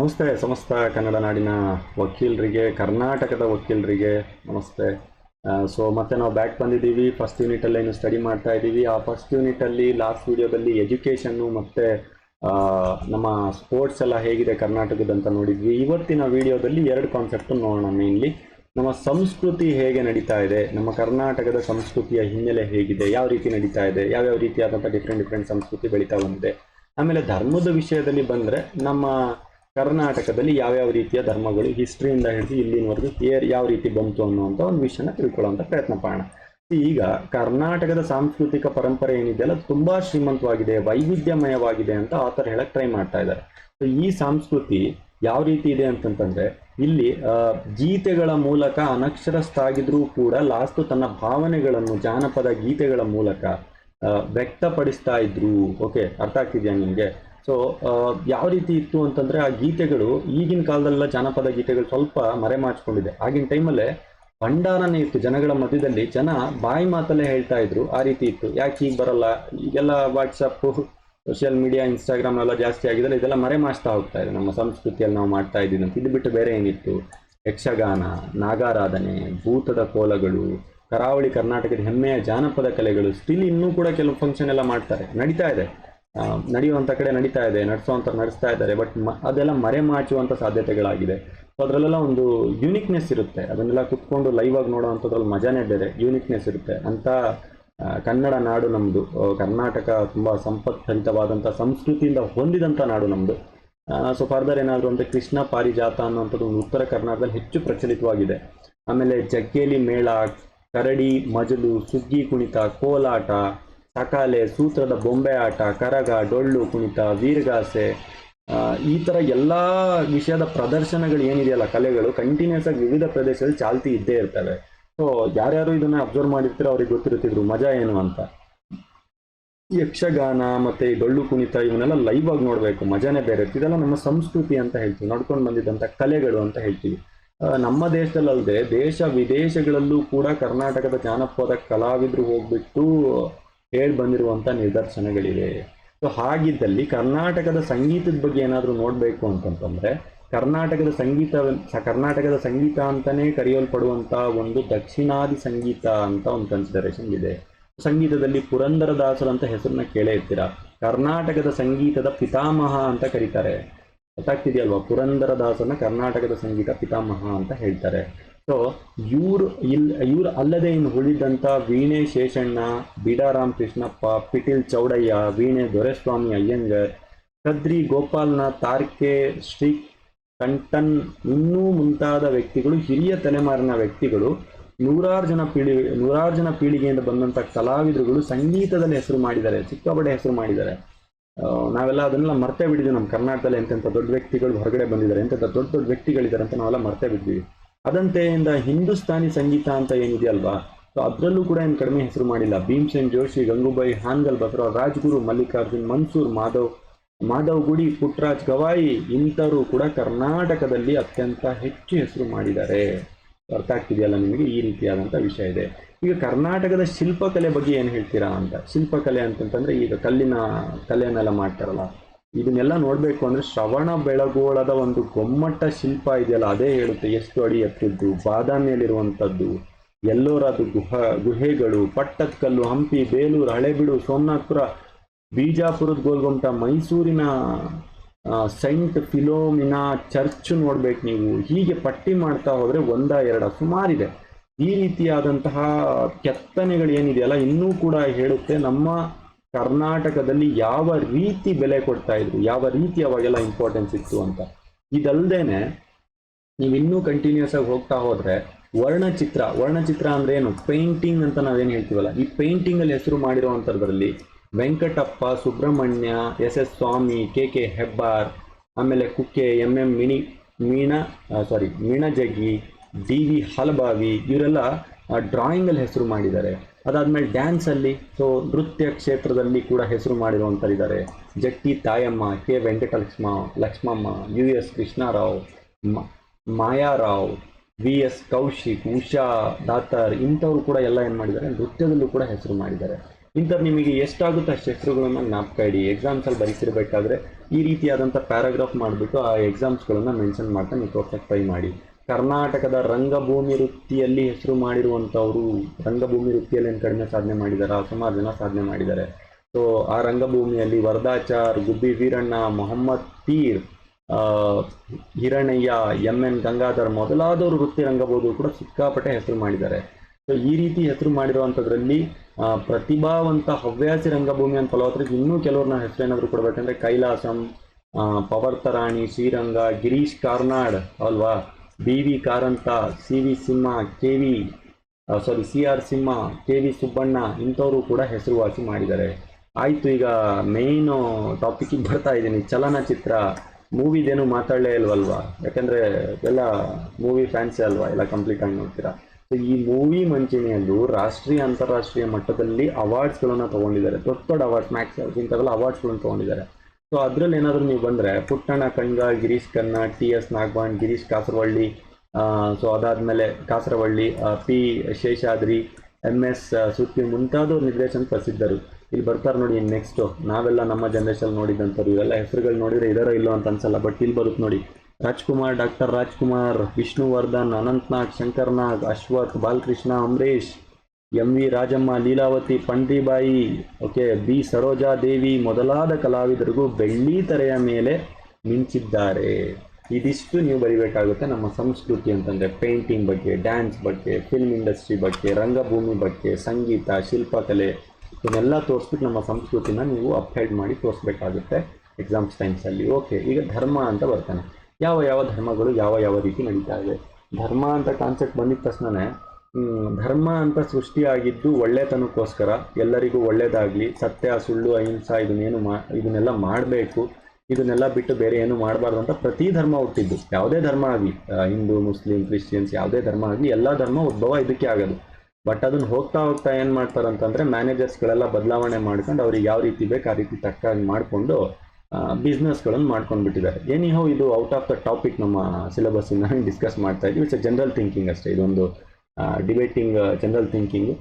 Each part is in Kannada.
ನಮಸ್ತೆ, ಸಮಸ್ತ ಕನ್ನಡ ನಾಡಿನ ವಕೀಲರಿಗೆ, ಕರ್ನಾಟಕದ ವಕೀಲರಿಗೆ ನಮಸ್ತೆ. ಸೊ ಮತ್ತೆ ನಾವು ಬ್ಯಾಕ್ ಬಂದಿದ್ದೀವಿ. ಫಸ್ಟ್ ಯೂನಿಟಲ್ಲಿ ಏನು ಸ್ಟಡಿ ಮಾಡ್ತಾ ಇದ್ದೀವಿ. ಆ ಫಸ್ಟ್ ಯೂನಿಟಲ್ಲಿ ಲಾಸ್ಟ್ ವಿಡಿಯೋದಲ್ಲಿ ಎಜುಕೇಷನ್ನು ಮತ್ತು ನಮ್ಮ ಸ್ಪೋರ್ಟ್ಸ್ ಎಲ್ಲ ಹೇಗಿದೆ ಕರ್ನಾಟಕದಂತ ನೋಡಿದ್ವಿ. ಇವತ್ತಿನ ವಿಡಿಯೋದಲ್ಲಿ ಎರಡು ಕಾನ್ಸೆಪ್ಟ್ ನೋಡೋಣ ಮೇನ್ಲಿ ನಮ್ಮ ಸಂಸ್ಕೃತಿ ಹೇಗೆ ನಡೀತಾ ಇದೆ, ನಮ್ಮ ಕರ್ನಾಟಕದ ಸಂಸ್ಕೃತಿಯ ಹಿನ್ನೆಲೆ ಹೇಗಿದೆ, ಯಾವ ರೀತಿ ನಡೀತಾ ಇದೆ, ಯಾವ್ಯಾವ ರೀತಿಯಾದಂಥ ಡಿಫ್ರೆಂಟ್ ಡಿಫ್ರೆಂಟ್ ಸಂಸ್ಕೃತಿ ಬೆಳೀತಾ ಬಂದಿದೆ. ಆಮೇಲೆ ಧರ್ಮದ ವಿಷಯದಲ್ಲಿ ಬಂದರೆ ನಮ್ಮ ಕರ್ನಾಟಕದಲ್ಲಿ ಯಾವ್ಯಾವ ರೀತಿಯ ಧರ್ಮಗಳು ಹಿಸ್ಟ್ರಿಯಿಂದ ಹಿಡಿದು ಇಲ್ಲಿನವರೆಗೂ ಯಾವ ರೀತಿ ಬಂತು ಅನ್ನುವಂಥ ಒಂದು ವಿಷಯನ ತಿಳ್ಕೊಳ್ಳುವಂಥ ಪ್ರಯತ್ನ ಮಾಡೋಣ. ಈಗ ಕರ್ನಾಟಕದ ಸಾಂಸ್ಕೃತಿಕ ಪರಂಪರೆ ಏನಿದೆಯಲ್ಲ ತುಂಬಾ ಶ್ರೀಮಂತವಾಗಿದೆ, ವೈವಿಧ್ಯಮಯವಾಗಿದೆ ಅಂತ ಆತರ ಹೇಳಕ್ ಟ್ರೈ ಮಾಡ್ತಾ ಇದ್ದಾರೆ. ಸೊ ಈ ಸಂಸ್ಕೃತಿ ಯಾವ ರೀತಿ ಇದೆ ಅಂತಂತಂದ್ರೆ, ಇಲ್ಲಿ ಗೀತೆಗಳ ಮೂಲಕ ಅನಕ್ಷರಸ್ಥಾಗಿದ್ರೂ ಕೂಡ ಲಾಸ್ಟ್ ತನ್ನ ಭಾವನೆಗಳನ್ನು ಜಾನಪದ ಗೀತೆಗಳ ಮೂಲಕ ವ್ಯಕ್ತಪಡಿಸ್ತಾ ಇದ್ರು. ಓಕೆ ಅರ್ಥ ಆಗ್ತಿದ್ಯಾ ನಿಮಗೆ? ಸೊ ಯಾವ ರೀತಿ ಇತ್ತು ಅಂತಂದ್ರೆ ಆ ಗೀತೆಗಳು ಈಗಿನ ಕಾಲದಲ್ಲ ಜಾನಪದ ಗೀತೆಗಳು ಸ್ವಲ್ಪ ಮರೆಮಾಚಿಕೊಂಡಿದೆ ಆಗಿನ ಟೈಮಲ್ಲೇ ಭಂಡಾರನೇ ಇತ್ತು ಜನಗಳ ಮಧ್ಯದಲ್ಲಿ. ಜನ ಬಾಯಿ ಮಾತಲ್ಲೇ ಹೇಳ್ತಾ ಇದ್ರು. ಆ ರೀತಿ ಇತ್ತು. ಯಾಕೆ ಈಗ ಬರಲ್ಲ? ಈಗೆಲ್ಲ ವಾಟ್ಸಪ್ಪು ಸೋಷಿಯಲ್ ಮೀಡಿಯಾ ಇನ್ಸ್ಟಾಗ್ರಾಮ್ ಎಲ್ಲ ಜಾಸ್ತಿ ಆಗಿದ್ರೆ ಇದೆಲ್ಲ ಮರೆಮಾಚ್ತಾ ಹೋಗ್ತಾ ಇದೆ. ನಮ್ಮ ಸಂಸ್ಕೃತಿಯಲ್ಲಿ ನಾವು ಮಾಡ್ತಾ ಇದ್ದೀವಿ ಅಂತ. ಇದು ಬಿಟ್ಟು ಬೇರೆ ಏನಿತ್ತು? ಯಕ್ಷಗಾನ, ನಾಗಾರಾಧನೆ, ಭೂತದ ಕೋಲಗಳು, ಕರಾವಳಿ ಕರ್ನಾಟಕದ ಹೆಮ್ಮೆಯ ಜಾನಪದ ಕಲೆಗಳು. ಸ್ಟಿಲ್ ಇನ್ನೂ ಕೂಡ ಕೆಲವು ಫಂಕ್ಷನ್ ಎಲ್ಲ ಮಾಡ್ತಾರೆ. ನಡೀತಾ ಇದೆ. ನಡೆಯುವಂಥ ಕಡೆ ನಡೀತಾ ಇದೆ ನಡೆಸುವಂಥ ನಡೆಸ್ತಾ ಇದ್ದಾರೆ ಬಟ್ ಅದೆಲ್ಲ ಮರೆಮಾಚುವಂಥ ಸಾಧ್ಯತೆಗಳಾಗಿದೆ. ಸೊ ಅದರಲ್ಲೆಲ್ಲ ಒಂದು ಯೂನಿಕ್ನೆಸ್ ಇರುತ್ತೆ. ಅದನ್ನೆಲ್ಲ ಕುತ್ಕೊಂಡು ಲೈವ್ ಆಗಿ ನೋಡೋವಂಥದ್ರಲ್ಲಿ ಮಜಾನೇ ಬೇರೆ ಯೂನಿಕ್ನೆಸ್ ಇರುತ್ತೆ. ಅಂತ ಕನ್ನಡ ನಾಡು ನಮ್ಮದು ಕರ್ನಾಟಕ ತುಂಬ ಸಂಪತ್ಭರಿತವಾದಂಥ ಸಂಸ್ಕೃತಿಯಿಂದ ಹೊಂದಿದಂಥ ನಾಡು ನಮ್ಮದು ಸೊ ಫರ್ದರ್ ಏನಾದರೂ ಅಂದರೆ ಕೃಷ್ಣ ಪಾರಿಜಾತ ಅನ್ನುವಂಥದ್ದು ಒಂದು ಉತ್ತರ ಕರ್ನಾಟಕದಲ್ಲಿ ಹೆಚ್ಚು ಪ್ರಚಲಿತವಾಗಿದೆ. ಆಮೇಲೆ ಜಗ್ಗೇಲಿ ಮೇಳ, ಕರಡಿ, ಮಜಲು, ಸುಗ್ಗಿ ಕುಣಿತ, ಕೋಲಾಟ ಸಕಾಲೆ, ಸೂತ್ರದ ಬೊಂಬೆ ಆಟ, ಕರಗ, ಡೊಳ್ಳು, ಕುಣಿತ, ವೀರಗಾಸೆ ಈ ಥರ ಎಲ್ಲ ವಿಷಯದ ಪ್ರದರ್ಶನಗಳು ಏನಿದೆಯಲ್ಲ ಕಲೆಗಳು ಕಂಟಿನ್ಯೂಸ್ ಆಗಿ ವಿವಿಧ ಪ್ರದೇಶದಲ್ಲಿ ಚಾಲ್ತಿ ಇದ್ದೇ ಇರ್ತವೆ. ಸೊ ಯಾರ್ಯಾರು ಇದನ್ನ ಅಬ್ಸರ್ವ್ ಮಾಡಿರ್ತಾರೋ ಅವ್ರಿಗೆ ಗೊತ್ತಿರುತ್ತಿದ್ರು, ಮಜಾ ಏನು ಅಂತ. ಯಕ್ಷಗಾನ ಮತ್ತೆ ಡೊಳ್ಳು, ಕುಣಿತ ಇವನ್ನೆಲ್ಲ ಲೈವ್ ಆಗಿ ನೋಡಬೇಕು, ಮಜಾನೇ ಬೇರೆ ಇದೆಲ್ಲ ನಮ್ಮ ಸಂಸ್ಕೃತಿ ಅಂತ ಹೇಳ್ತೀವಿ, ನಡ್ಕೊಂಡು ಬಂದಿದ್ದಂಥ ಕಲೆಗಳು ಅಂತ ಹೇಳ್ತೀವಿ. ನಮ್ಮ ದೇಶದಲ್ಲದೆ ದೇಶ ವಿದೇಶಗಳಲ್ಲೂ ಕೂಡ ಕರ್ನಾಟಕದ ಜಾನಪದ ಕಲಾವಿದರು ಹೋಗ್ಬಿಟ್ಟು ಹೇಳಿ ಬಂದಿರುವಂಥ ನಿದರ್ಶನಗಳಿವೆ. ಸೊ ಹಾಗಿದ್ದಲ್ಲಿ ಕರ್ನಾಟಕದ ಸಂಗೀತದ ಬಗ್ಗೆ ಏನಾದರೂ ನೋಡಬೇಕು ಅಂತಂತಂದ್ರೆ, ಕರ್ನಾಟಕದ ಸಂಗೀತ ಕರ್ನಾಟಕದ ಸಂಗೀತ ಅಂತಲೇ ಕರೆಯಲ್ಪಡುವಂಥ ಒಂದು ದಕ್ಷಿಣಾದಿ ಸಂಗೀತ ಅಂತ ಒಂದು ಕನ್ಸಿಡರೇಷನ್ ಇದೆ. ಸಂಗೀತದಲ್ಲಿ ಪುರಂದರದಾಸರು ಅಂತ ಹೆಸರನ್ನ ಕೇಳೇ ಇರ್ತೀರ? ಕರ್ನಾಟಕದ ಸಂಗೀತದ ಪಿತಾಮಹ ಅಂತ ಕರೀತಾರೆ. ಗೊತ್ತಾಗ್ತಿದೆಯಲ್ವಾ? ಪುರಂದರದಾಸನ ಕರ್ನಾಟಕದ ಸಂಗೀತ ಪಿತಾಮಹ ಅಂತ ಹೇಳ್ತಾರೆ. ಸೊ ಇವ್ರು ಇಲ್ ಇವ್ರು ಅಲ್ಲದೆ ಇನ್ನು ಉಳಿದಂಥ ವೀಣೆ ಶೇಷಣ್ಣ, ಬಿಡಾರಾಮ್ ಕೃಷ್ಣಪ್ಪ, ಪಿಟೀಲ್ ಚೌಡಯ್ಯ, ವೀಣೆ ದೊರೆಸ್ವಾಮಿ ಅಯ್ಯಂಗರ್ ಕದ್ರಿ ಗೋಪಾಲ್ನ ತಾರ್ಕೆ ಶ್ರೀ ಕಂಟನ್ ಇನ್ನೂ ಮುಂತಾದ ವ್ಯಕ್ತಿಗಳು, ಹಿರಿಯ ತಲೆಮಾರಿನ ವ್ಯಕ್ತಿಗಳು, ನೂರಾರು ಜನ ಪೀಳಿ, ನೂರಾರು ಜನ ಪೀಳಿಗೆಯಿಂದ ಬಂದಂಥ ಕಲಾವಿದರುಗಳು ಸಂಗೀತದಲ್ಲಿ ಹೆಸರು ಮಾಡಿದ್ದಾರೆ ಚಿಕ್ಕಬಡೆ ಹೆಸರು ಮಾಡಿದ್ದಾರೆ. ನಾವೆಲ್ಲ ಅದನ್ನೆಲ್ಲ ಮರ್ತೇ ಬಿಡಿದ್ವಿ ನಮ್ಮ ಕರ್ನಾಟಕದಲ್ಲಿ ಎಂತೆಂಥ ದೊಡ್ಡ ವ್ಯಕ್ತಿಗಳು ಹೊರಗಡೆ ಬಂದಿದ್ದಾರೆ, ಎಂತೆಂಥ ದೊಡ್ಡ ದೊಡ್ಡ ವ್ಯಕ್ತಿಗಳಿದ್ದಾರೆ ಅಂತ ನಾವೆಲ್ಲ ಮರ್ತೇ ಬಿದ್ವಿ ಅದಂತೆಯಿಂದ ಹಿಂದೂಸ್ತಾನಿ ಸಂಗೀತ ಅಂತ ಏನಿದೆಯಲ್ವಾ? ಸೊ ಅದರಲ್ಲೂ ಕೂಡ ಏನು ಕಡಿಮೆ ಹೆಸರು ಮಾಡಿಲ್ಲ. ಭೀಮ್ಸೇನ್ ಜೋಶಿ ಗಂಗೂಬಾಯಿ ಹಾನ್ಗಲ್ ಬಸವರಾವ್ ರಾಜ್ಗುರು ಮಲ್ಲಿಕಾರ್ಜುನ್, ಮನ್ಸೂರ್ ಮಾಧವ್ ಮಾಧವ್ ಗುಡಿ ಪುಟ್ರಾಜ್ ಗವಾಯಿ ಇಂಥವರು ಕೂಡ ಕರ್ನಾಟಕದಲ್ಲಿ ಅತ್ಯಂತ ಹೆಚ್ಚು ಹೆಸರು ಮಾಡಿದ್ದಾರೆ. ಅರ್ಥ ಆಗ್ತಿದೆಯಲ್ಲ ನಿಮಗೆ? ಈ ರೀತಿಯಾದಂಥ ವಿಷಯ ಇದೆ. ಈಗ ಕರ್ನಾಟಕದ ಶಿಲ್ಪಕಲೆ ಬಗ್ಗೆ ಏನು ಹೇಳ್ತೀರಾ ಅಂತ? ಶಿಲ್ಪಕಲೆ ಅಂತಂತಂದ್ರೆ ಈಗ ಕಲ್ಲಿನ, ಕಲೆಯನ್ನೆಲ್ಲ ಮಾಡ್ತಾರಲ್ಲ. ಇದನ್ನೆಲ್ಲ ನೋಡಬೇಕು ಅಂದ್ರೆ ಶ್ರವಣ ಬೆಳಗೋಳದ ಒಂದು ಗೊಮ್ಮಟ ಶಿಲ್ಪ ಇದೆಯಲ್ಲ, ಅದೇ ಹೇಳುತ್ತೆ, ಎಷ್ಟು ಅಡಿ ಎತ್ತದ್ದು, ಬಾದಾಮಿಯಲ್ಲಿರುವಂಥದ್ದು, ಎಲ್ಲೋರದು ಗುಹ, ಗುಹೆಗಳು ಪಟ್ಟದಕಲ್ಲು ಹಂಪಿ, ಬೇಲೂರು, ಹಳೆಬೀಡು, ಸೋಮನಾಥಪುರ, ಬಿಜಾಪುರದ ಗೋಲ್ಗೊಮ್ಮಟ ಮೈಸೂರಿನ ಸೈಂಟ್ ಫಿಲೋಮಿನಾ ಚರ್ಚ್ ನೋಡ್ಬೇಕು ನೀವು. ಹೀಗೆ ಪಟ್ಟಿ ಮಾಡ್ತಾ ಹೋದರೆ ಒಂದ, ಎರಡ ಸುಮಾರಿದೆ. ಈ ರೀತಿಯಾದಂತಹ ಕೆತ್ತನೆಗಳು ಏನಿದೆಯಲ್ಲ, ಇನ್ನೂ ಕೂಡ ಹೇಳುತ್ತೆ, ನಮ್ಮ ಕರ್ನಾಟಕದಲ್ಲಿ ಯಾವ ರೀತಿ ಬೆಲೆ ಕೊಡ್ತಾ ಇದ್ರು, ಯಾವ ರೀತಿ ಅವಾಗೆಲ್ಲ ಇಂಪಾರ್ಟೆನ್ಸ್ ಇತ್ತು ಅಂತ. ಇದಲ್ದೇನೆ ನೀವು ಇನ್ನೂ ಕಂಟಿನ್ಯೂಸ್ ಆಗಿ ಹೋಗ್ತಾ ಹೋದ್ರೆ ವರ್ಣಚಿತ್ರ ವರ್ಣಚಿತ್ರ ಅಂದ್ರೆ ಏನು? ಪೇಂಟಿಂಗ್ ಅಂತ ನಾವೇನು ಹೇಳ್ತೀವಲ್ಲ? ಈ ಪೇಂಟಿಂಗ್ ಅಲ್ಲಿ ಹೆಸರು ಮಾಡಿರುವಂಥದ್ರಲ್ಲಿ Venkatappa, Subrahmanya, S S Swami, K K Hebbar, ಆಮೇಲೆ ಕುಕ್ಕೆ, ಎಂ ಎಂ ಮಿಣಿ ಮೀಣ ಸಾರಿ ಮೀಣಜಗಿ ಡಿ ವಿ ಹಲಬಾವಿ, ಇವರೆಲ್ಲ ಡ್ರಾಯಿಂಗಲ್ಲಿ ಹೆಸರು ಮಾಡಿದ್ದಾರೆ. ಅದಾದ್ಮೇಲೆ ಡ್ಯಾನ್ಸ್ ಅಲ್ಲಿ ಸೊ ನೃತ್ಯ ಕ್ಷೇತ್ರದಲ್ಲಿ ಕೂಡ ಹೆಸರು ಮಾಡಿರುವಂಥರಿದ್ದಾರೆ Jatti Tayamma, K Venkatalakshma, Lakshmamma, U S Krishnarao Mayarao, V S Kaushik, Usha Datar, ಇಂಥವ್ರು ಕೂಡ ಎಲ್ಲ ಏನು ಮಾಡಿದ್ದಾರೆ, ನೃತ್ಯದಲ್ಲೂ ಕೂಡ ಹೆಸರು ಮಾಡಿದ್ದಾರೆ. ಇಂಥದ್ದು ನಿಮಗೆ ಎಷ್ಟಾಗುತ್ತೆ ಅಷ್ಟು ಹೆಸರುಗಳನ್ನ ಜ್ಞಾಪಕ ಇಡಿ. ಎಕ್ಸಾಮ್ಸಲ್ಲಿ ಬರೀತಿರ್ಬೇಕಾದ್ರೆ ಈ ರೀತಿಯಾದಂಥ ಪ್ಯಾರಾಗ್ರಾಫ್ ಮಾಡಿಬಿಟ್ಟು ಆ ಎಕ್ಸಾಮ್ಸ್ಗಳನ್ನು ಮೆನ್ಷನ್ ಮಾಡ್ತಾ ನೀವು ತೋರ್ಸಕ್ಕೆ ಟ್ರೈ ಮಾಡಿ. ಕರ್ನಾಟಕದ ರಂಗಭೂಮಿ ವೃತ್ತಿಯಲ್ಲಿ ಹೆಸರು ಮಾಡಿರುವಂಥವರು, ರಂಗಭೂಮಿ ವೃತ್ತಿಯಲ್ಲಿ ಏನು ಕಡಿಮೆ ಸಾಧನೆ ಮಾಡಿದ್ದಾರೆ ಸುಮಾರು ಜನ ಸಾಧನೆ ಮಾಡಿದ್ದಾರೆ ಸೊ ಆ ರಂಗಭೂಮಿಯಲ್ಲಿ ವರದಾಚಾರ್, ಗುಬ್ಬಿ ವೀರಣ್ಣ, ಮೊಹಮ್ಮದ್ ಪೀರ್ ಹಿರಣಯ್ಯ ಎಂ ಎನ್ ಗಂಗಾಧರ್ ಮೊದಲಾದವರು ವೃತ್ತಿ ರಂಗಬೋದು ಕೂಡ ಸಿಕ್ಕಾಪಟ್ಟೆ ಹೆಸರು ಮಾಡಿದ್ದಾರೆ. ಸೊ ಈ ರೀತಿ ಹೆಸರು ಮಾಡಿರುವಂಥದ್ರಲ್ಲಿ ಪ್ರತಿಭಾವಂತ ಹವ್ಯಾಸಿ ರಂಗಭೂಮಿ ಅಂತ ಫಲವತ್ತರಿಗೆ ಇನ್ನೂ ಕೆಲವ್ರನ್ನ ಹೆಸರು ಏನಾದರೂ ಕೊಡಬೇಕಂದ್ರೆ ಕೈಲಾಸಂ ಪವರ್ತರಾಣಿ ಶ್ರೀರಂಗ, ಗಿರೀಶ್ ಕಾರ್ನಾಡ್, ಅಲ್ವಾ? B V Karanth C V Simha K V sorry C R Simha K V Subbanna ಇಂಥವರು ಕೂಡ ಹೆಸರುವಾಸಿ ಮಾಡಿದ್ದಾರೆ. ಆಯಿತು, ಈಗ ಮೇಯ್ನು ಟಾಪಿಕ್ಕಿಗೆ ಬರ್ತಾ ಇದ್ದೀನಿ. ಚಲನಚಿತ್ರ. ಮೂವಿದೇನು ಮಾತಾಡಲೇ ಇಲ್ವಲ್ವಾ? ಯಾಕಂದರೆ ಎಲ್ಲ ಮೂವಿ ಫ್ಯಾನ್ಸೇ ಅಲ್ವಾ? ಎಲ್ಲ ಕಂಪ್ಲೀಟ್ ಆಗಿ ನೋಡ್ತೀರಾ? ಸೊ ಈ ಮೂವಿ ಮಂಚಿನಿಯಲ್ಲೂ ರಾಷ್ಟ್ರೀಯ, ಅಂತಾರಾಷ್ಟ್ರೀಯ ಮಟ್ಟದಲ್ಲಿ ಅವಾರ್ಡ್ಸ್ಗಳನ್ನು ತೊಗೊಂಡಿದ್ದಾರೆ. ದೊಡ್ಡ ದೊಡ್ಡ ಅವಾರ್ಡ್ಸ್ ಮ್ಯಾಕ್ಸ್ ಇಂಥವೆಲ್ಲ ಅವಾರ್ಡ್ಸ್ಗಳನ್ನು ತೊಗೊಂಡಿದ್ದಾರೆ. ಸೊ ಅದ್ರಲ್ಲಿ ಏನಾದರೂ ನೀವು ಬಂದರೆ ಪುಟ್ಟಣ್ಣ ಕಣ್ಗ ಗಿರೀಶ್ ಕನ್ನ, T S ನಾಗವಾಣ್, Girish Kasaravalli so ಅದಾದಮೇಲೆ Kasaravalli P Seshadri M S ಸುತ್ತಿ ಮುಂತಾದ ನಿರ್ದೇಶನ ಪ್ರಸಿದ್ಧರು. ಇಲ್ಲಿ ಬರ್ತಾರೆ ನೋಡಿ ನೆಕ್ಸ್ಟು ನಾವೆಲ್ಲ ನಮ್ಮ ಜನ್ರೇಷನ್ ನೋಡಿದಂಥವ್ರು. ಇವೆಲ್ಲ ಹೆಸರುಗಳು ನೋಡಿದರೆ ಇದಾರೋ ಇಲ್ಲೋ ಅಂತ ಅನ್ಸಲ್ಲ ಬಟ್ ಇಲ್ಲಿ ಬರುತ್ತೆ ನೋಡಿ. Rajkumar, doctor Rajkumar, Vishnuvardhan, Ananthnag, Shankarnag, Ashwath, Balakrishna, Ambareesh M V Rajamma Leelavathi Pandaribai okay, B Saroja Devi ಮೊದಲಾದ ಕಲಾವಿದರಿಗೂ ಬೆಳ್ಳಿ ತೆರೆಯ ಮೇಲೆ ಮಿಂಚಿದ್ದಾರೆ. ಇದಿಷ್ಟು ನೀವು ಬರಿಬೇಕಾಗುತ್ತೆ ನಮ್ಮ ಸಂಸ್ಕೃತಿ ಅಂತಂದರೆ ಪೇಂಟಿಂಗ್ ಬಗ್ಗೆ, ಡ್ಯಾನ್ಸ್ ಬಗ್ಗೆ ಫಿಲ್ಮ್ ಇಂಡಸ್ಟ್ರಿ ಬಗ್ಗೆ, ರಂಗಭೂಮಿ ಬಗ್ಗೆ, ಸಂಗೀತ, ಶಿಲ್ಪಕಲೆ, ಇದನ್ನೆಲ್ಲ ತೋರಿಸ್ಬಿಟ್ಟು ನಮ್ಮ ಸಂಸ್ಕೃತಿನ ನೀವು ಅಪ್ಡೇಟ್ ಮಾಡಿ ತೋರಿಸ್ಬೇಕಾಗುತ್ತೆ ಎಕ್ಸಾಮ್ಸ್ ಟೈಮ್ಸಲ್ಲಿ ಓಕೆ, ಈಗ ಧರ್ಮ ಅಂತ ಬರ್ತಾನೆ. ಯಾವ ಯಾವ ಧರ್ಮಗಳು ಯಾವ ಯಾವ ರೀತಿ ನಡೀತಾ ಇದೆ? ಧರ್ಮ ಅಂತ ಕಾನ್ಸೆಪ್ಟ್ ಬಂದಿದ ತಕ್ಷಣನೇ ಧರ್ಮ ಅಂತ ಸೃಷ್ಟಿಯಾಗಿದ್ದು ಒಳ್ಳೆತನಕ್ಕೋಸ್ಕರ, ಎಲ್ಲರಿಗೂ ಒಳ್ಳೇದಾಗಲಿ, ಸತ್ಯ, ಸುಳ್ಳು, ಅಹಿಂಸಾ ಇದನ್ನೇನು ಮಾ, ಇದನ್ನೆಲ್ಲ ಮಾಡಬೇಕು, ಇದನ್ನೆಲ್ಲ ಬಿಟ್ಟು ಬೇರೆ ಏನು ಮಾಡಬಾರ್ದು ಅಂತ ಪ್ರತಿ ಧರ್ಮ ಹುಟ್ಟಿದ್ದು. ಯಾವುದೇ ಧರ್ಮ ಆಗಲಿ ಹಿಂದೂ, ಮುಸ್ಲಿಂ, ಕ್ರಿಶ್ಚಿಯನ್ಸ್, ಯಾವುದೇ ಧರ್ಮ ಆಗಲಿ, ಎಲ್ಲ ಧರ್ಮ ಉದ್ಭವ ಇದಕ್ಕೆ ಆಗೋದು. ಬಟ್ ಅದನ್ನು ಹೋಗ್ತಾ ಹೋಗ್ತಾ ಏನು ಮಾಡ್ತಾರಂತಂದ್ರೆ ಮ್ಯಾನೇಜರ್ಸ್ಗಳೆಲ್ಲ ಬದಲಾವಣೆ ಮಾಡ್ಕೊಂಡು ಅವ್ರಿಗೆ ಯಾವ ರೀತಿ ಬೇಕು ಆ ರೀತಿ ತಕ್ಕಾಗಿ ಮಾಡಿಕೊಂಡು ಬಿಸ್ನೆಸ್ಗಳನ್ನು ಮಾಡ್ಕೊಂಡು ಬಿಟ್ಟಿದ್ದಾರೆ. ಏನಿಹೋ ಇದು ಔಟ್ ಆಫ್ ದ ಟಾಪಿಕ್ ನಮ್ಮ ಸಿಲೆಬಸ್ಸಿಂದ ಡಿಸ್ಕಸ್ ಮಾಡ್ತಾ ಇದ್ವಿ ಇಟ್ಸ್ ಜನರಲ್ ಥಿಂಕಿಂಗ್ ಅಷ್ಟೇ. ಇದೊಂದು debating general thinking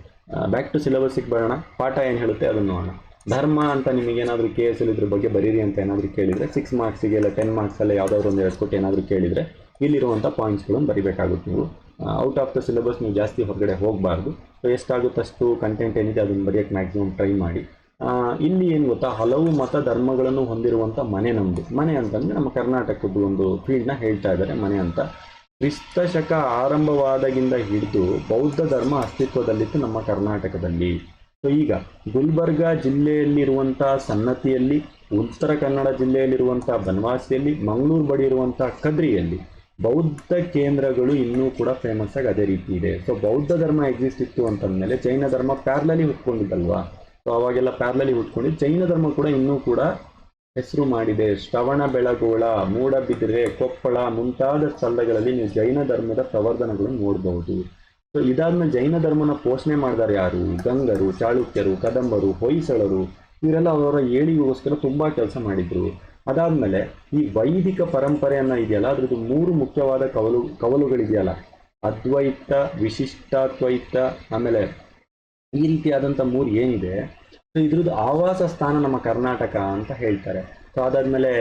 back to ಸಿಲೆಬಸ್ಸಿಗೆ ಬರೋಣ. ಪಾಠ ಏನು ಹೇಳುತ್ತೆ ಅದನ್ನು ನೋಡೋಣ. ಧರ್ಮ ಅಂತ ನಿಮಗೇನಾದರೂ ಕೆ ಎಸ್ ಎಲ್ ಇದ್ರ ಬಗ್ಗೆ ಬರೀರಿ ಅಂತ ಏನಾದರೂ ಕೇಳಿದರೆ ಸಿಕ್ಸ್ ಮಾರ್ಕ್ಸಿಗೆ ಇಲ್ಲ ಟೆನ್ ಮಾರ್ಕ್ಸಲ್ಲ ಯಾವುದಾದ್ರು ಒಂದು ಎರಡು ಕೊಟ್ಟು ಏನಾದರೂ ಕೇಳಿದರೆ ಇಲ್ಲಿರುವಂಥ ಪಾಯಿಂಟ್ಸ್ಗಳನ್ನು ಬರಿಬೇಕಾಗುತ್ತೆ ನೀವು. ಔಟ್ ಆಫ್ ದ ಸಿಲೆಬಸ್ ನೀವು ಜಾಸ್ತಿ ಹೊರಗಡೆ ಹೋಗಬಾರ್ದು. ಸೊ ಎಷ್ಟಾಗುತ್ತಷ್ಟು ಕಂಟೆಂಟ್ ಏನಿದೆ ಅದನ್ನು ಬರೆಯೋಕ್ಕೆ ಮ್ಯಾಕ್ಸಿಮಮ್ ಟ್ರೈ ಮಾಡಿ. ಇಲ್ಲಿ ಏನು ಗೊತ್ತಾ? ಹಲವು ಮತ ಧರ್ಮಗಳನ್ನು ಹೊಂದಿರುವಂಥ ಮನೆ ನಮ್ಮದು ಮನೆ ಅಂತಂದರೆ ನಮ್ಮ ಕರ್ನಾಟಕದ್ದು ಒಂದು ಫೀಲ್ಡ್ನ ಹೇಳ್ತಾ ಇದ್ದಾರೆ, ಮನೆ ಅಂತ. ಕ್ರಿಸ್ತ ಶಕ ಆರಂಭವಾದಾಗಿಂದ ಹಿಡಿದು ಬೌದ್ಧ ಧರ್ಮ ಅಸ್ತಿತ್ವದಲ್ಲಿತ್ತು ನಮ್ಮ ಕರ್ನಾಟಕದಲ್ಲಿ. ಸೊ, ಈಗ ಗುಲ್ಬರ್ಗ ಜಿಲ್ಲೆಯಲ್ಲಿರುವಂಥ ಸನ್ನತಿಯಲ್ಲಿ, ಉತ್ತರ ಕನ್ನಡ ಜಿಲ್ಲೆಯಲ್ಲಿರುವಂಥ ಬನವಾಸಿಯಲ್ಲಿ, ಮಂಗಳೂರು ಬಳಿ ಇರುವಂಥ ಕದ್ರಿಯಲ್ಲಿ ಬೌದ್ಧ ಕೇಂದ್ರಗಳು ಇನ್ನೂ ಕೂಡ ಫೇಮಸ್ ಆಗಿ ಅದೇ ರೀತಿ ಇದೆ. ಸೊ ಬೌದ್ಧ ಧರ್ಮ ಎಕ್ಸಿಸ್ಟ್ ಇತ್ತು ಅಂತಂದಮೇಲೆ ಜೈನ ಧರ್ಮ ಪ್ಯಾರ್ಲಲಿ ಹುಟ್ಕೊಂಡಿದ್ದಲ್ವಾ? ಸೊ ಅವಾಗೆಲ್ಲ ಪ್ಯಾರ್ಲಲಿ ಹುಟ್ಕೊಂಡಿದ್ದು ಜೈನ ಧರ್ಮ ಕೂಡ ಇನ್ನೂ ಕೂಡ ಹೆಸರು ಮಾಡಿದೆ. ಶ್ರವಣ ಬೆಳಗೋಳ ಮೂಡಬಿದಿರೆ ಕೊಪ್ಪಳ ಮುಂತಾದ ಸ್ಥಳಗಳಲ್ಲಿ ನೀವು ಜೈನ ಧರ್ಮದ ಪ್ರವರ್ಧನಗಳನ್ನು ನೋಡಬಹುದು. ಸೊ ಇದಾದ್ಮೇಲೆ ಜೈನ ಧರ್ಮನ ಪೋಷಣೆ ಮಾಡಿದಾರೆ ಯಾರು? ಗಂಗರು, ಚಾಳುಕ್ಯರು, ಕದಂಬರು, ಹೊಯ್ಸಳರು, ಇವರೆಲ್ಲ ಅವರ ಏಳಿಗೋಸ್ಕರ ತುಂಬಾ ಕೆಲಸ ಮಾಡಿದ್ರು. ಅದಾದ್ಮೇಲೆ ಈ ವೈದಿಕ ಪರಂಪರೆಯನ್ನ ಇದೆಯಲ್ಲ, ಅದ್ರದ್ದು ಮೂರು ಮುಖ್ಯವಾದ ಕವಲು, ಕವಲುಗಳಿದೆಯಲ್ಲ, ಅದ್ವೈತ, ವಿಶಿಷ್ಟಾದ್ವೈತ, ಆಮೇಲೆ ಈ ರೀತಿಯಾದಂಥ ಮೂರು ಏನಿದೆ? ಇದ್ರದ್ದು ಆವಾಸ ಸ್ಥಾನ ನಮ್ಮ ಕರ್ನಾಟಕ ಅಂತ ಹೇಳ್ತಾರೆ. ಸೊ ಅದಾದ್ಮೇಲೆ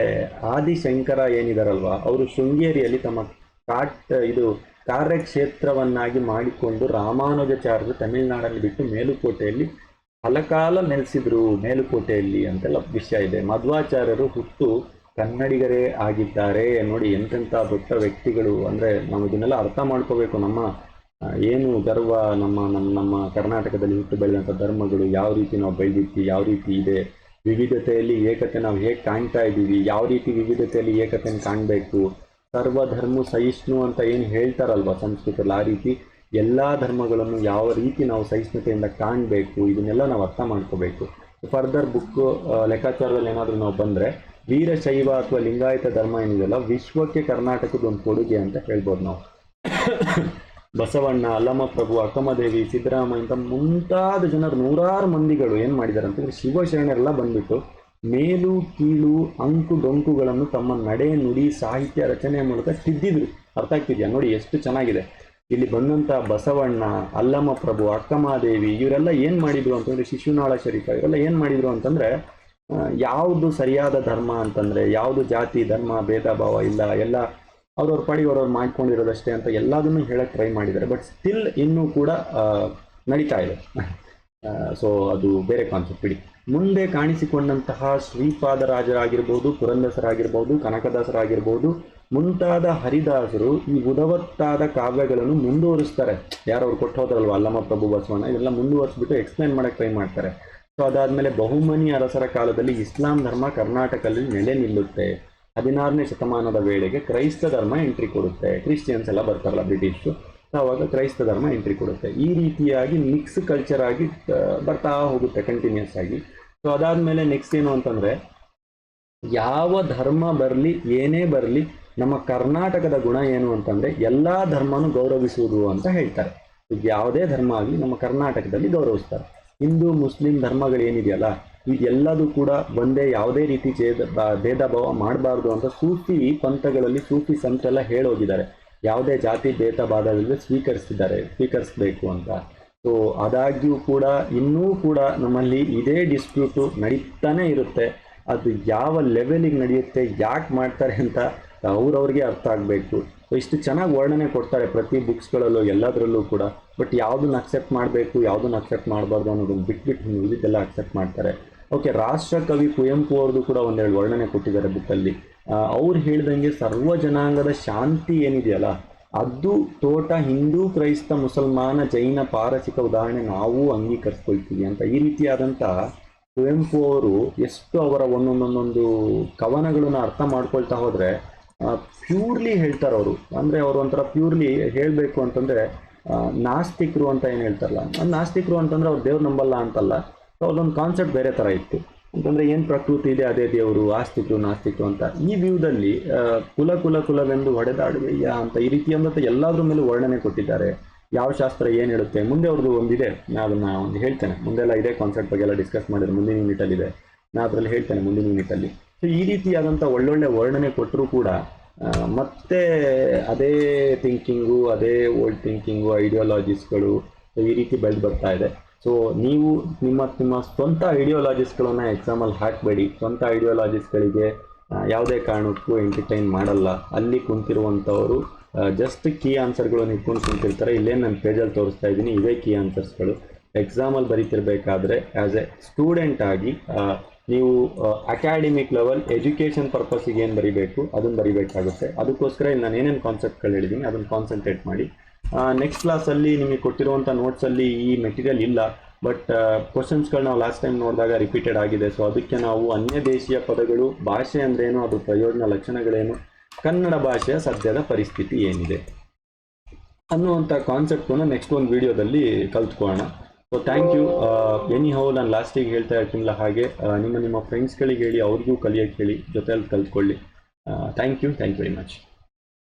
ಆದಿಶಂಕರ ಏನಿದಾರಲ್ವಾ, ಅವರು ಶೃಂಗೇರಿಯಲ್ಲಿ ತಮ್ಮ ಕಾಟ್, ಇದು ಕಾರ್ಯಕ್ಷೇತ್ರವನ್ನಾಗಿ ಮಾಡಿಕೊಂಡು ರಾಮಾನುಜಾಚಾರ್ಯರು ತಮಿಳುನಾಡಲ್ಲಿ ಬಿಟ್ಟು ಮೇಲುಕೋಟೆಯಲ್ಲಿ ಹಲಕಾಲ ನೆಲೆಸಿದ್ರು. ಮೇಲುಕೋಟೆಯಲ್ಲಿ ಅಂತೆಲ್ಲ ವಿಷಯ ಇದೆ. ಮಧ್ವಾಚಾರ್ಯರು ಹುಟ್ಟು ಕನ್ನಡಿಗರೇ ಆಗಿದ್ದಾರೆ. ನೋಡಿ, ಎಂತೆಂಥ ದೊಡ್ಡ ವ್ಯಕ್ತಿಗಳು. ಅಂದರೆ ನಾವು ಇದನ್ನೆಲ್ಲ ಅರ್ಥ ಮಾಡ್ಕೋಬೇಕು ನಮ್ಮ ಏನು ಗರ್ವ ನಮ್ಮ ನಮ್ಮ ನಮ್ಮ ಕರ್ನಾಟಕದಲ್ಲಿ ಹುಟ್ಟು ಬೆಳೆದಂಥ ಧರ್ಮಗಳು ಯಾವ ರೀತಿ ನಾವು ಬೆಳೆದಿದ್ವಿ ಯಾವ ರೀತಿ ಇದೆ? ವಿವಿಧತೆಯಲ್ಲಿ ಏಕತೆ ನಾವು ಹೇಗೆ ಕಾಣ್ತಾ ಇದ್ದೀವಿ? ಯಾವ ರೀತಿ ವಿವಿಧತೆಯಲ್ಲಿ ಏಕತೆಯನ್ನು ಕಾಣಬೇಕು? ಸರ್ವಧರ್ಮ ಸಹಿಷ್ಣು ಅಂತ ಏನು ಹೇಳ್ತಾರಲ್ವ ಸಂಸ್ಕೃತದಲ್ಲಿ ಆ ರೀತಿ ಎಲ್ಲ ಧರ್ಮಗಳನ್ನು ಯಾವ ರೀತಿ ನಾವು ಸಹಿಷ್ಣುತೆಯಿಂದ ಕಾಣಬೇಕು? ಇದನ್ನೆಲ್ಲ ನಾವು ಅರ್ಥ ಮಾಡ್ಕೋಬೇಕು. ಫರ್ದರ್ ಬುಕ್ ಲೆಕ್ಕಾಚಾರದಲ್ಲಿ ಏನಾದರೂ ನಾವು ಬಂದರೆ, ವೀರಶೈವ ಅಥವಾ ಲಿಂಗಾಯತ ಧರ್ಮ ಏನಿದೆಯಲ್ಲ, ವಿಶ್ವಕ್ಕೆ ಕರ್ನಾಟಕದ ಒಂದು ಕೊಡುಗೆ ಅಂತ ಹೇಳ್ಬೋದು ನಾವು. ಬಸವಣ್ಣ, ಅಲ್ಲಮಪ್ರಭು, ಅಕ್ಕಮದೇವಿ ಸಿದ್ದರಾಮ ಅಂತ ಮುಂತಾದ ಜನರು ನೂರಾರು ಮಂದಿಗಳು ಏನು ಮಾಡಿದ್ದಾರೆ ಅಂತಂದ್ರೆ ಶಿವಶರಣರೆಲ್ಲ ಬಂದ್ಬಿಟ್ಟು ಮೇಲು, ಕೀಳು, ಅಂಕು, ಡೊಂಕುಗಳನ್ನು ತಮ್ಮ ನಡೆ, ನುಡಿ, ಸಾಹಿತ್ಯ ರಚನೆ ಮೂಲಕ ತಿದ್ದಿದ್ರು. ಅರ್ಥ ಆಗ್ತಿದ್ಯಾ? ನೋಡಿ ಎಷ್ಟು ಚೆನ್ನಾಗಿದೆ. ಇಲ್ಲಿ ಬಂದಂಥ ಬಸವಣ್ಣ ಅಲ್ಲಮ್ಮ ಪ್ರಭು ಅಕ್ಕಮಾದೇವಿ ಇವರೆಲ್ಲ ಏನು ಮಾಡಿದ್ರು ಅಂತಂದರೆ ಶಿಶುನಾಳ ಶರೀಫ ಇವರೆಲ್ಲ ಏನು ಮಾಡಿದ್ರು ಅಂತಂದ್ರೆ ಯಾವುದು ಸರಿಯಾದ ಧರ್ಮ ಅಂತಂದರೆ, ಯಾವುದು ಜಾತಿ, ಧರ್ಮ, ಭೇದ, ಭಾವ ಇಲ್ಲ, ಎಲ್ಲ ಅವ್ರವ್ರ ಪಾಡಿ ಅವ್ರವ್ರು ಮಾಡ್ಕೊಂಡಿರೋದಷ್ಟೇ ಅಂತ ಎಲ್ಲದನ್ನು ಹೇಳಕ್ಕೆ ಟ್ರೈ ಮಾಡಿದ್ದಾರೆ. ಬಟ್ ಸ್ಟಿಲ್ ಇನ್ನೂ ಕೂಡ ನಡೀತಾ ಇದೆ. ಸೊ ಅದು ಬೇರೆ ಕಾನ್ಸೆಪ್ಟ್ ಬಿಡಿ. ಮುಂದೆ ಕಾಣಿಸಿಕೊಂಡಂತಹ ಶ್ರೀಪಾದರಾಜರಾಗಿರ್ಬೋದು ಪುರಂದಸರಾಗಿರ್ಬೋದು, ಕನಕದಾಸರಾಗಿರ್ಬೋದು, ಮುಂತಾದ ಹರಿದಾಸರು ಈ ಉದವತ್ತಾದ ಕಾವ್ಯಗಳನ್ನು ಮುಂದುವರಿಸ್ತಾರೆ. ಯಾರವ್ರು ಕೊಟ್ಟು ಹೋದ್ರಲ್ವ ಅಲ್ಲಮ್ಮ, ಪ್ರಭು, ಬಸವಣ್ಣ ಇದೆಲ್ಲ ಮುಂದುವರಿಸ್ಬಿಟ್ಟು ಎಕ್ಸ್ಪ್ಲೈನ್ ಮಾಡಕ್ಕೆ ಟ್ರೈ ಮಾಡ್ತಾರೆ. ಸೊ ಅದಾದಮೇಲೆ ಬಹುಮನಿ ಅರಸರ ಕಾಲದಲ್ಲಿ ಇಸ್ಲಾಂ ಧರ್ಮ ಕರ್ನಾಟಕದಲ್ಲಿ ನೆಲೆ ನಿಲ್ಲುತ್ತೆ. ಹದಿನಾರನೇ ಶತಮಾನದ ವೇಳೆಗೆ ಕ್ರೈಸ್ತ ಧರ್ಮ ಎಂಟ್ರಿ ಕೊಡುತ್ತೆ. ಕ್ರಿಶ್ಚಿಯನ್ಸ್ ಎಲ್ಲ ಬರ್ತಾರಲ್ಲ ಬ್ರಿಟಿಷ್ ಅವಾಗ ಕ್ರೈಸ್ತ ಧರ್ಮ ಎಂಟ್ರಿ ಕೊಡುತ್ತೆ. ಈ ರೀತಿಯಾಗಿ ಮಿಕ್ಸ್ ಕಲ್ಚರ್ ಆಗಿ ಬರ್ತಾ ಹೋಗುತ್ತೆ ಕಂಟಿನ್ಯೂಸ್ ಆಗಿ. ಸೊ ಅದಾದಮೇಲೆ ನೆಕ್ಸ್ಟ್ ಏನು ಅಂತಂದ್ರೆ, ಯಾವ ಧರ್ಮ ಬರಲಿ, ಏನೇ ಬರಲಿ, ನಮ್ಮ ಕರ್ನಾಟಕದ ಗುಣ ಏನು ಅಂತಂದ್ರೆ, ಎಲ್ಲಾ ಧರ್ಮನೂ ಗೌರವಿಸುವುದು ಅಂತ ಹೇಳ್ತಾರೆ. ಯಾವುದೇ ಧರ್ಮ ಆಗಲಿ, ನಮ್ಮ ಕರ್ನಾಟಕದಲ್ಲಿ ಗೌರವಿಸ್ತಾರೆ. ಹಿಂದೂ, ಮುಸ್ಲಿಂ ಧರ್ಮಗಳೇನಿದೆಯಲ್ಲ ಇದೆಲ್ಲದೂ ಕೂಡ ಒಂದೇ ಯಾವುದೇ ರೀತಿ ಬ- ಭೇದ ಭಾವ ಮಾಡಬಾರ್ದು ಅಂತ ಸೂಫಿ ಪಂಥಗಳಲ್ಲಿ ಸೂಫಿ ಸಂತೆಲ್ಲ ಹೇಳೋಗಿದ್ದಾರೆ. ಯಾವುದೇ ಜಾತಿ ಭೇದ ಭಾವವಿಲ್ಲದೆ ಸ್ವೀಕರಿಸಿದ್ದಾರೆ ಸ್ವೀಕರಿಸಬೇಕು ಅಂತ. ಸೊ ಆದಾಗ್ಯೂ ಕೂಡ ಇನ್ನೂ ಕೂಡ ನಮ್ಮಲ್ಲಿ ಇದೇ ಡಿಸ್ಪ್ಯೂಟು ನಡೀತಾನೆ ಇರುತ್ತೆ. ಅದು ಯಾವ ಲೆವೆಲಿಗೆ ನಡೆಯುತ್ತೆ, ಯಾಕೆ ಮಾಡ್ತಾರೆ ಅಂತ ಅವ್ರವ್ರಿಗೆ ಅರ್ಥ ಆಗಬೇಕು. ಇಷ್ಟು ಚೆನ್ನಾಗಿ ವರ್ಣನೆ ಕೊಡ್ತಾರೆ ಪ್ರತಿ ಬುಕ್ಸ್ಗಳಲ್ಲೂ ಎಲ್ಲದರಲ್ಲೂ ಕೂಡ. ಬಟ್ ಯಾವುದನ್ನ ಅಕ್ಸೆಪ್ಟ್ ಮಾಡಬೇಕು, ಯಾವುದನ್ನ ಅಕ್ಸೆಪ್ಟ್ ಮಾಡಬಾರ್ದು ಅನ್ನೋದನ್ನು ಬಿಟ್ಬಿಟ್ಟು ಇದಕ್ಕೆಲ್ಲ ಅಕ್ಸೆಪ್ಟ್ ಮಾಡ್ತಾರೆ. ಓಕೆ ರಾಷ್ಟ್ರ ಕವಿ ಕುವೆಂಪು ಅವ್ರದ್ದು ಕೂಡ ಒಂದೆರಡು ವರ್ಣನೆ ಕೊಟ್ಟಿದ್ದಾರೆ ಬುಕ್ಕಲ್ಲಿ ಅವ್ರು ಹೇಳ್ದಂಗೆ ಸರ್ವ ಜನಾಂಗದ ಶಾಂತಿ ಏನಿದೆಯಲ್ಲ, ಅದು ತೋಟ ಹಿಂದೂ ಕ್ರೈಸ್ತ ಮುಸಲ್ಮಾನ ಜೈನ ಪಾರಸಿಕ ಉದಾಹರಣೆ ನಾವು ಅಂಗೀಕರಿಸ್ಕೊಳ್ತೀವಿ ಅಂತ. ಈ ರೀತಿಯಾದಂಥ ಕುವೆಂಪು ಅವರು ಎಷ್ಟು ಅವರ ಒಂದೊಂದೊಂದೊಂದು ಕವನಗಳನ್ನ ಅರ್ಥ ಮಾಡ್ಕೊಳ್ತಾ ಹೋದರೆ ಪ್ಯೂರ್ಲಿ ಹೇಳ್ತಾರೆ ಅವರು. ಅಂದ್ರೆ ಅವರು ಒಂಥರ ಪ್ಯೂರ್ಲಿ ಹೇಳಬೇಕು ಅಂತಂದ್ರೆ ನಾಸ್ತಿಕರು ಅಂತ ಏನು ಹೇಳ್ತಾರಲ್ಲ, ನಾಸ್ತಿಕರು ಅಂತಂದ್ರೆ ಅವ್ರು ದೇವ್ರು ನಂಬಲ್ಲ ಅಂತಲ್ಲ. ಅವ್ರದ್ದೊಂದು ಕಾನ್ಸೆಪ್ಟ್ ಬೇರೆ ಥರ ಇತ್ತು. ಅಂತಂದರೆ ಏನು ಪ್ರಕೃತಿ ಇದೆ, ಅದೇ ದೇವರು, ಆಸ್ತಿತ್ವ, ನಾಸ್ತಿತ್ವ ಅಂತ. ಈ ವ್ಯೂದಲ್ಲಿ ಕುಲ ಕುಲ, ಕುಲವೆಂದು ಹೊಡೆದಾಡುವೆಯ ಅಂತ ಈ ರೀತಿಯಾದಂಥ ಎಲ್ಲಾದ್ರ ಮೇಲೆ ವರ್ಣನೆ ಕೊಟ್ಟಿದ್ದಾರೆ. ಯಾವ ಶಾಸ್ತ್ರ ಏನು ಹೇಳುತ್ತೆ? ಮುಂದೆ ಅವ್ರದ್ದು ಒಂದಿದೆ. ನಾನು ಅದನ್ನ ಒಂದು ಹೇಳ್ತೇನೆ. ಮುಂದೆಲ್ಲ ಇದೇ ಕಾನ್ಸೆಪ್ಟ್ ಬಗ್ಗೆ ಎಲ್ಲ ಡಿಸ್ಕಸ್ ಮಾಡಿದ್ರೆ. ಮುಂದಿನ ಯೂನಿಟಲ್ಲಿ ಇದೆ ನಾನು ಅದರಲ್ಲಿ ಹೇಳ್ತೇನೆ ಮುಂದಿನ ಯೂನಿಟಲ್ಲಿ ಸೊ ಈ ರೀತಿಯಾದಂಥ ಒಳ್ಳೊಳ್ಳೆ ವರ್ಣನೆ ಕೊಟ್ಟರೂ ಕೂಡ ಮತ್ತೆ ಅದೇ ಥಿಂಕಿಂಗು ಅದೇ ಓಲ್ಡ್ ಥಿಂಕಿಂಗು ಐಡಿಯಾಲಜೀಸ್ಗಳು ಈ ರೀತಿ ಬೆಳೆದು ಬರ್ತಾ ಇದೆ. ಸೊ ನೀವು ನಿಮ್ಮ ನಿಮ್ಮ ಸ್ವಂತ ಐಡಿಯೋಲಾಜಿಸ್ಗಳನ್ನು ಎಕ್ಸಾಮಲ್ಲಿ ಹಾಕಬೇಡಿ. ಸ್ವಂತ ಐಡಿಯೋಲಾಜಿಸ್ಗಳಿಗೆ ಯಾವುದೇ ಕಾರಣಕ್ಕೂ ಎಂಟರ್ಟೈನ್ ಮಾಡಲ್ಲ. ಅಲ್ಲಿ ಕುಂತಿರುವಂಥವರು ಜಸ್ಟ್ ಕೀ ಆನ್ಸರ್ಗಳನ್ನು ಇಟ್ಕೊಂಡು ಕುಂತಿರ್ತಾರೆ. ಇಲ್ಲೇನು ನಾನು ಪೇಜಲ್ಲಿ ತೋರಿಸ್ತಾ ಇದ್ದೀನಿ. ಇವೇ ಕೀ ಆನ್ಸರ್ಸ್ಗಳು ಎಕ್ಸಾಮಲ್ಲಿ ಬರೀತಿರ್ಬೇಕಾದ್ರೆ ಆ್ಯಸ್ ಎ ಸ್ಟೂಡೆಂಟ್ ಆಗಿ ನೀವು ಅಕಾಡೆಮಿಕ್ ಲೆವೆಲ್ ಎಜುಕೇಷನ್ ಪರ್ಪಸ್ಸಿಗೆ ಏನು ಬರಿಬೇಕು? ಅದನ್ನು ಬರಿಬೇಕಾಗುತ್ತೆ. ಅದಕ್ಕೋಸ್ಕರ ನಾನು ಏನೇನು ಕಾನ್ಸೆಪ್ಟ್ಗಳು ಹೇಳಿದ್ದೀನಿ ಅದನ್ನು ಕಾನ್ಸಂಟ್ರೇಟ್ ಮಾಡಿ. ನೆಕ್ಸ್ಟ್ ಕ್ಲಾಸಲ್ಲಿ ನಿಮಗೆ ಕೊಟ್ಟಿರುವಂಥ ನೋಟ್ಸಲ್ಲಿ ಈ ಮೆಟೀರಿಯಲ್ ಇಲ್ಲ ಬಟ್ ಕ್ವಶನ್ಸ್ಗಳು ನಾವು ಲಾಸ್ಟ್ ಟೈಮ್ ನೋಡಿದಾಗ ರಿಪೀಟೆಡ್ ಆಗಿದೆ. ಸೊ ಅದಕ್ಕೆ ನಾವು ಅನ್ಯ ದೇಶೀಯ ಪದಗಳು, ಭಾಷೆ ಅಂದ್ರೇನು, ಅದು ಪ್ರಯೋಜನ ಲಕ್ಷಣಗಳೇನು, ಕನ್ನಡ ಭಾಷೆಯ ಸದ್ಯದ ಪರಿಸ್ಥಿತಿ ಏನಿದೆ ಅನ್ನುವಂಥ ಕಾನ್ಸೆಪ್ಟನ್ನು ನೆಕ್ಸ್ಟ್ ಒಂದು ವಿಡಿಯೋದಲ್ಲಿ ಕಲ್ತ್ಕೊಳ್ಳೋಣ. So thank you anyhow ನಾನು ಲಾಸ್ಟಿಗೆ ಹೇಳ್ತಾ ಇರ್ತೀನಿಲ್ಲ ಹಾಗೆ ನಿಮ್ಮ ನಿಮ್ಮ ಫ್ರೆಂಡ್ಸ್ಗಳಿಗೆ ಹೇಳಿ, ಅವ್ರಿಗೂ ಕಲಿಯೋಕ್ಕೆ ಹೇಳಿ, ಜೊತೆಯಲ್ಲಿ ಕಲ್ತ್ಕೊಳ್ಳಿ. Thank you thank you very much